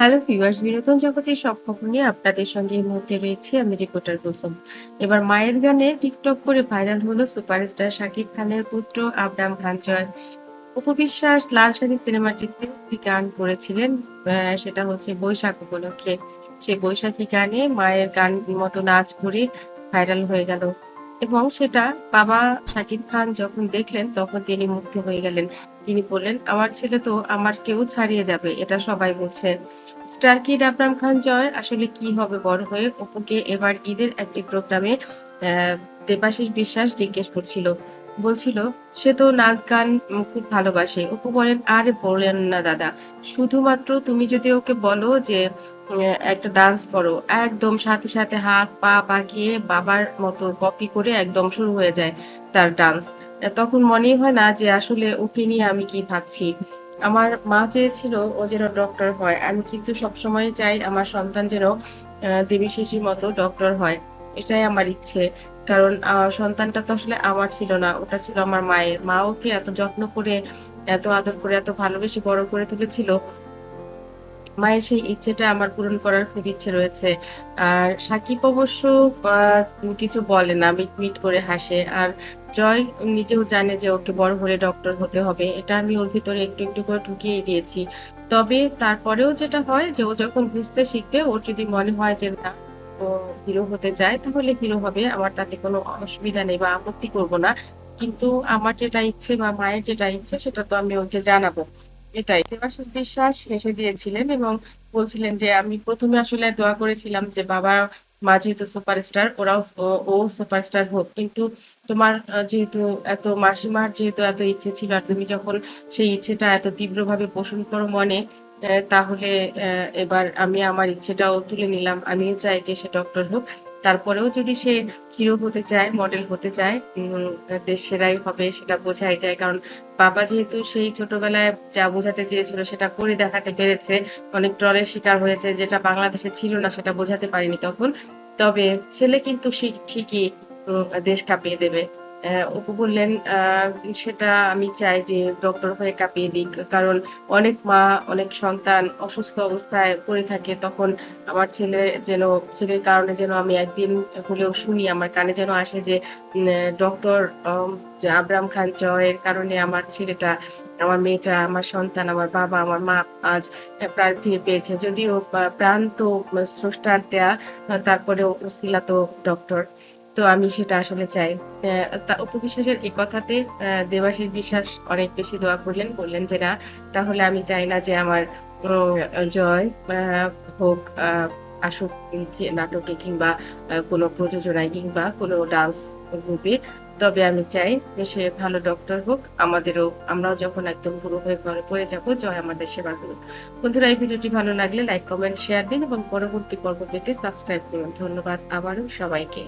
Hello viewers, বিনোদন জগতের সব খবর নিয়ে আপনাদের সঙ্গে এই মুহূর্তে রয়েছে আমি রিপোর্টার কুসুম। এবার মায়ের গানে টিকটক করে ভাইরাল হলো সুপারস্টার শাকিব খানের পুত্র আবরাম খান জয়। উপবিশ্বাস লাল শাড়ি সিনেমাটিতে গান করেছিলেন? সেটা হচ্ছে বৈশাখ উপলক্ষে। সেই বৈশাখী গানে মায়ের গান মতো নাচ করে ভাইরাল হয়ে গেল। এবং সেটা বাবা শাকিব খান যখন দেখলেন, তখন তিনি মুগ্ধ হয়ে গেলেন। তিনি বললেন, আমার ছেলে তো আমার কেউ ছাড়িয়ে যাবে, এটা সবাই বলছে। স্টার কিড আবরাম খান জয়, আসলে কি হবে বড় হয়ে? অপুকে এবার ঈদের একটি প্রোগ্রামে দেবাশিস বিশ্বাস জিজ্ঞেস করছিল। বলছিল, সে তো নাচ গান খুব ভালোবাসে। অপু বলেন, আরে বলেন না দাদা। শুধুমাত্র তুমি যদি ওকে বলো যে একটা ডান্স করো, একদম সাথে সাথে হাত পা পাকিয়ে বাবার মতো কপি করে একদম শুরু হয়ে যায় তার ডান্স তখন মনেই হয় না যে, আসলে ওকে নিয়ে আমি কি ভাবছি। আমার মা চেয়েছিল ও যেন ডক্টর হয়। আমি কিন্তু সবসময় চাই আমার সন্তান যেন দেবী শিশির মতো ডক্টর হয়। এটাই আমার ইচ্ছে। কারণ সন্তানটা তো আসলে আমার ছিল না, ওটা ছিল আমার মায়ের। মা ওকে এত যত্ন করে, এত আদর করে, এত ভালোবেসে বড় করে তুলেছিল। মায়ের সেই ইচ্ছেটা আমার পূরণ করার খুব ইচ্ছে রয়েছে। আর সাকিব অবশ্য কিছু বলে না, মিট মিট করে হাসে। আর জয় নিজেও জানে যে ওকে বড় হলে ডক্টর হতে হবে। এটা আমি ওর ভিতরে একটু একটু করে ঢুকিয়ে দিয়েছি। তবে তারপরেও যেটা হয় যে ও যখন বুঝতে শিখবে, ওর যদি মনে হয় যে না হিরো হতে চায়, তাহলে হিরো হবে। আমার তাতে কোনো অসুবিধা নেই বা আপত্তি করব না। কিন্তু আমার যেটা ইচ্ছে বা মায়ের যেটা ইচ্ছে, সেটা তো আমি ওকে জানাব। এটাই। দেবাশিস বিশ্বাস হেসে দিয়েছিলেন এবং বলছিলেন যে, আমি প্রথমে আসলে দোয়া করেছিলাম যে, বাবা মা যেহেতু সুপারস্টার, ওরাও ও- সুপারস্টার হোক। কিন্তু তোমার যেহেতু এত মাসিমার যেহেতু এত ইচ্ছে ছিল, আর তুমি যখন সেই ইচ্ছেটা এত তীব্রভাবে পোষণ করো মনে তাহলে এবার আমি আমার ইচ্ছেটাও তুলে নিলাম। আমিও চাই যে সে ডক্টর হোক। তারপরেও যদি সে হিরো হতে চায় মডেল হতে চায় দেশ সেরাই হবে সেটা বোঝাই যায়। কারণ বাবা যেহেতু সেই ছোটবেলায় যা বোঝাতে চেয়েছিল সেটা করে দেখাতে পেরেছে। অনেক ট্রলের শিকার হয়েছে, যেটা বাংলাদেশে ছিল না সেটা বোঝাতে পারিনি তখন। তবে ছেলে কিন্তু ঠিকই দেশ কাঁপিয়ে দেবে। অপু বললেন সেটা আমি চাই যে ডক্টর হয়ে কাঁপিয়ে দিক। কারণ অনেক মা অনেক সন্তান অসুস্থ অবস্থায় পড়ে থাকে তখন আমার ছেলে যেন ছেলের কারণে যেন আমি একদিন হলেও শুনি আমার কানে যেন আসে যে ডক্টর আবরাম খান জয়ের কারণে আমার ছেলেটা আমার মেয়েটা আমার সন্তান আমার বাবা আমার মা আজ প্রাণ ফিরে পেয়েছে। যদিও প্রাণ তো স্রষ্টার দেয়া আহ, তারপরে ওসিলা তো ডক্টর তো আমি সেটা আসলে চাই। তা উপবিশ্বাসের এই কথাতে আহ, দেবাশিস বিশ্বাস অনেক বেশি দোয়া করলেন বললেন যে না তাহলে আমি চাই না যে আমার জয় হোক আসুক নাটকে কিংবা কোনো প্রযোজনায় কিংবা কোনো ডান্স গ্রুপে। তবে আমি চাই যে সে ভালো ডক্টর হোক আমাদেরও আমরাও যখন একদম পুরো হয়ে ঘরে পড়ে যাব জয় আমাদের সেবা করুক। বন্ধুরা এই ভিডিওটি ভালো লাগলে লাইক কমেন্ট শেয়ার দিন এবং পরবর্তী পর্ব পেতে সাবস্ক্রাইব করুন। ধন্যবাদ আবারও সবাইকে।